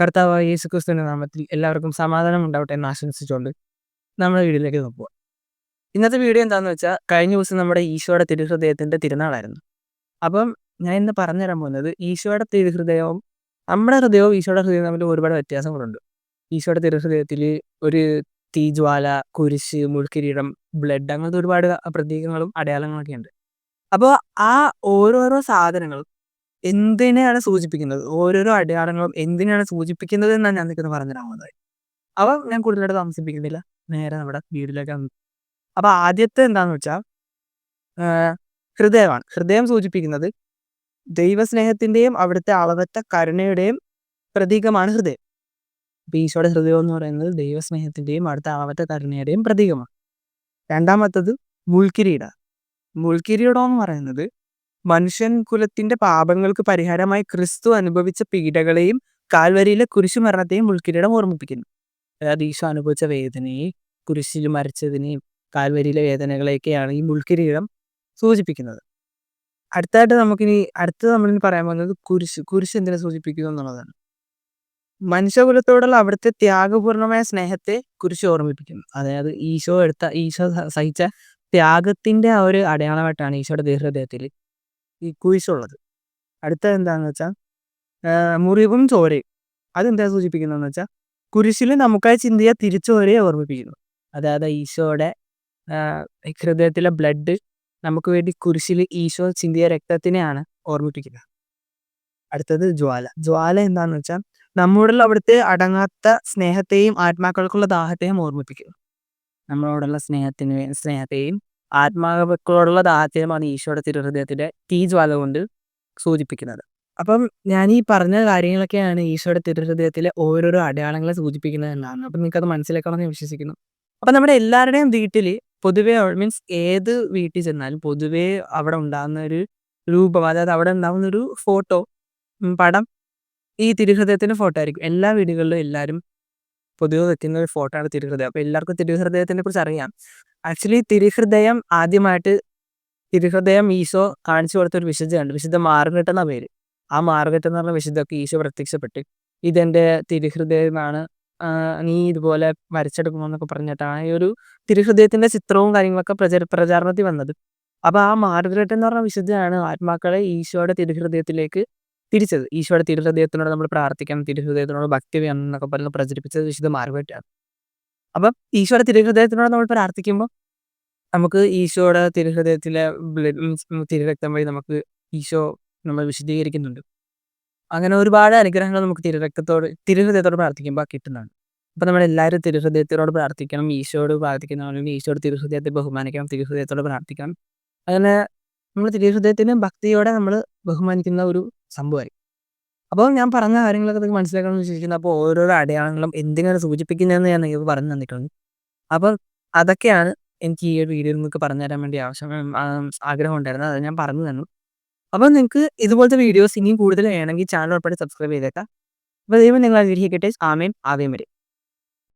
കർത്താവായ യേശു ക്രിസ്തുവിന്റെ നാമത്തിൽ എല്ലാവർക്കും സമാധാനം ഉണ്ടാവട്ടെ എന്ന് ആശംസിച്ചുകൊണ്ട് നമ്മുടെ വീഡിയോയിലേക്ക് നോക്കുക ഇന്നത്തെ വീഡിയോ എന്താണെന്ന് വെച്ചാൽ കഴിഞ്ഞ ദിവസം നമ്മുടെ ഈശോയുടെ തിരുഹൃദയത്തിന്റെ തിരുനാളായിരുന്നു. അപ്പം ഞാൻ ഇന്ന് പറഞ്ഞുതരാൻ പോകുന്നത് ഈശോയുടെ തിരുഹൃദയവും നമ്മുടെ ഹൃദയവും ഈശോയുടെ ഹൃദയവും തമ്മിൽ ഒരുപാട് വ്യത്യാസങ്ങളുണ്ട്. ഈശോയുടെ തിരുഹൃദയത്തിൽ ഒരു തീജ്വാല കുരിശ് മുൾക്കിരീടം ബ്ലഡ് അങ്ങനത്തെ ഒരുപാട് പ്രതീകങ്ങളും അടയാളങ്ങളൊക്കെ ഉണ്ട് അപ്പോൾ ആ ഓരോരോ സാധനങ്ങളും എന്തിനെയാണ് സൂചിപ്പിക്കുന്നത്? ഓരോരോ അടയാളങ്ങളും എന്തിനെയാണ് സൂചിപ്പിക്കുന്നത് എന്നാണ് ഞാൻ നിൽക്കുന്നത് പറഞ്ഞുതരാൻ പോകുന്നത്. അപ്പോൾ ഞാൻ കൂടുതലായിട്ട് താമസിപ്പിക്കുന്നില്ല. നേരെ നമ്മുടെ വീട്ടിലേക്ക് അപ്പോൾ ആദ്യത്തെ എന്താന്ന് വെച്ചാൽ ഹൃദയമാണ്. ഹൃദയം സൂചിപ്പിക്കുന്നത് ദൈവസ്നേഹത്തിന്റെയും അവിടുത്തെ അളവറ്റ കരുണയുടെയും പ്രതീകമാണ് ഹൃദയം. അപ്പൊ ഈശോയുടെ ഹൃദയം എന്ന് പറയുന്നത് ദൈവസ്നേഹത്തിന്റെയും അവിടുത്തെ അളവറ്റ കരുണയുടെയും പ്രതീകമാണ്. രണ്ടാമത്തത് മുൾക്കിരീട മുൾക്കിരീടം എന്ന് പറയുന്നത് മനുഷ്യൻ കുലത്തിന്റെ പാപങ്ങൾക്ക് പരിഹാരമായി ക്രിസ്തു അനുഭവിച്ച പീഡകളെയും കാൽവരിയിലെ കുരിശുമരണത്തെയും മുൾക്കിരീടം ഓർമ്മിപ്പിക്കുന്നു. അതായത് ഈശോ അനുഭവിച്ച വേദനയെ കുരിശിൽ മരിച്ചതിനെയും കാൽവരിയിലെ വേദനകളെയൊക്കെയാണ് ഈ മുൾക്കിരീടം സൂചിപ്പിക്കുന്നത്. അടുത്തായിട്ട് നമുക്കിനി അടുത്തത് നമ്മളിനി പറയാൻ പോകുന്നത് കുരിശ് കുരിശ് എന്തിനെ സൂചിപ്പിക്കുന്നു എന്നുള്ളതാണ്. മനുഷ്യകുലത്തോടുള്ള അവിടുത്തെ ത്യാഗപൂർണമായ സ്നേഹത്തെ കുരിശ് ഓർമ്മിപ്പിക്കുന്നു. അതായത് ഈശോ എടുത്ത ഈശോ സഹിച്ച ത്യാഗത്തിന്റെ ആ ഒരു അടയാളമായിട്ടാണ് ഈശോയുടെ ദീർഘദേഹത്തിൽ ഈ ഉള്ളത് അടുത്തത് എന്താണെന്ന് വെച്ചാൽ മുറിവും ചോരയും. അതെന്താ സൂചിപ്പിക്കുന്നതെന്ന് വെച്ചാൽ കുരിശിൽ നമുക്കായി ചിന്തിയ തിരിച്ചോരയെ ഓർമ്മിപ്പിക്കുന്നു. അതായത് ഈശോയുടെ ഹൃദയത്തിലെ ബ്ലഡ് നമുക്ക് വേണ്ടി കുരിശിൽ ഈശോ ചിന്തിയ രക്തത്തിനെയാണ് ഓർമ്മിപ്പിക്കുന്നത്. അടുത്തത് ജ്വാല. ജ്വാല എന്താണെന്ന് വെച്ചാൽ നമ്മോടുള്ള അവിടുത്തെ അടങ്ങാത്ത സ്നേഹത്തെയും ആത്മാക്കൾക്കുള്ള ദാഹത്തെയും ഓർമ്മിപ്പിക്കുന്നു. നമ്മളോടുള്ള സ്നേഹത്തിന് സ്നേഹത്തെയും ആത്മാക്കളോടുള്ള ദാഹത്തെയുമാണ് ഈശോയുടെ തിരുഹൃദയത്തിന്റെ തീജ്വാല കൊണ്ട് സൂചിപ്പിക്കുന്നത്. അപ്പം ഞാൻ ഈ പറഞ്ഞ കാര്യങ്ങളൊക്കെയാണ് ഈശോയുടെ തിരുഹൃദയത്തിലെ ഓരോരോ അടയാളങ്ങളെ സൂചിപ്പിക്കുന്നത് എന്നാണ്. അപ്പം നിങ്ങൾക്കത് മനസ്സിലാക്കണമെന്ന് വിശ്വസിക്കുന്നു. അപ്പം നമ്മുടെ എല്ലാവരുടെയും വീട്ടിൽ പൊതുവേ മീൻസ് ഏത് വീട്ടിൽ ചെന്നാലും പൊതുവേ അവിടെ ഉണ്ടാകുന്ന ഒരു രൂപം അതായത് അവിടെ ഉണ്ടാകുന്ന ഒരു ഫോട്ടോ പടം ഈ തിരുഹൃദയത്തിന്റെ ഫോട്ടോ ആയിരിക്കും. എല്ലാ വീടുകളിലും എല്ലാവരും പൊതുവെ വെക്കുന്ന ഒരു ഫോട്ടോ ആണ് തിരുഹൃദയം. അപ്പോൾ എല്ലാവർക്കും തിരുഹൃദയത്തിനെ കുറിച്ച് അറിയാം. ആക്ച്വലി തിരുഹൃദയം ആദ്യമായിട്ട് തിരുഹൃദയം ഈശോ കാണിച്ചു കൊടുത്ത ഒരു വിശുദ്ധയാണ് വിശുദ്ധ മാർഗട്ട് എന്ന പേര്. ആ മാർഗട്ട് എന്ന് പറഞ്ഞ വിശുദ്ധമൊക്കെ ഈശോ പ്രത്യക്ഷപ്പെട്ട് ഇതെന്റെ തിരുഹൃദയമാണ് നീ ഇതുപോലെ വരച്ചെടുക്കണമെന്നൊക്കെ പറഞ്ഞിട്ടാണ് ഈ ഒരു തിരുഹൃദയത്തിന്റെ ചിത്രവും കാര്യങ്ങളൊക്കെ പ്രചര പ്രചാരണത്തിൽ വന്നത്. അപ്പൊ ആ മാർഗരറ്റ് എന്ന് പറഞ്ഞ വിശുദ്ധയാണ് ആത്മാക്കളെ ഈശോയുടെ തിരുഹൃദയത്തിലേക്ക് തിരിച്ചത്. ഈശോയുടെ തിരുഹൃദയത്തിനോട് നമ്മൾ പ്രാർത്ഥിക്കണം തിരുഹൃദയത്തിനോട് ഭക്തി വേണം എന്നൊക്കെ പറഞ്ഞ് പ്രചരിപ്പിച്ചത് വിശുദ്ധ മാർഗരറ്റാണ് അപ്പം ഈശോയുടെ തിരുഹൃദയത്തിനോട് നമ്മൾ പ്രാർത്ഥിക്കുമ്പോൾ നമുക്ക് ഈശോയുടെ തിരുഹൃദയത്തിലെ ബ്ലഡ് തിരുരക്തം വഴി നമുക്ക് ഈശോ നമ്മൾ വിശദീകരിക്കുന്നുണ്ട് അങ്ങനെ ഒരുപാട് അനുഗ്രഹങ്ങൾ നമുക്ക് തിരുരക്തത്തോട് തിരുഹൃദയത്തോട് പ്രാർത്ഥിക്കുമ്പോൾ കിട്ടുന്നുണ്ട് അപ്പം നമ്മൾ എല്ലാവരും തിരുഹൃദയത്തിനോട് പ്രാർത്ഥിക്കണം ഈശോയോട് പ്രാർത്ഥിക്കുന്നവരും ഈശോയുടെ തിരുഹൃദയത്തെ ബഹുമാനിക്കണം തിരുഹൃദയത്തോട് പ്രാർത്ഥിക്കണം. അങ്ങനെ നമ്മൾ തിരുഹൃദയത്തിന് ഭക്തിയോടെ നമ്മൾ ബഹുമാനിക്കുന്ന ഒരു സംഭവമായി അപ്പോൾ ഞാൻ പറഞ്ഞ കാര്യങ്ങളൊക്കെ നിങ്ങൾക്ക് മനസ്സിലാക്കണമെന്ന് വിശ്വസിക്കുന്നു അപ്പോൾ ഓരോരോ അടയാളങ്ങളും എന്തിനാണ് സൂചിപ്പിക്കുന്നതെന്ന് ഞാൻ നിങ്ങൾക്ക് പറഞ്ഞു തന്നിട്ടുണ്ട്. അപ്പോൾ അതൊക്കെയാണ് എനിക്ക് ഈ ഒരു വീഡിയോയിൽ നിങ്ങൾക്ക് പറഞ്ഞു തരാൻ വേണ്ടി ആവശ്യം ആഗ്രഹം ഉണ്ടായിരുന്നത്. അത് ഞാൻ പറഞ്ഞു തന്നു. അപ്പോൾ നിങ്ങൾക്ക് ഇതുപോലത്തെ വീഡിയോസ് ഇനിയും കൂടുതൽ വേണമെങ്കിൽ ചാനൽ ഉൾപ്പെടെ സബ്സ്ക്രൈബ് ചെയ്തേക്കാം. അപ്പോൾ ദൈവം നിങ്ങൾ അനുഗ്രഹിക്കട്ടെ. ആമയും ആവേം വരെ.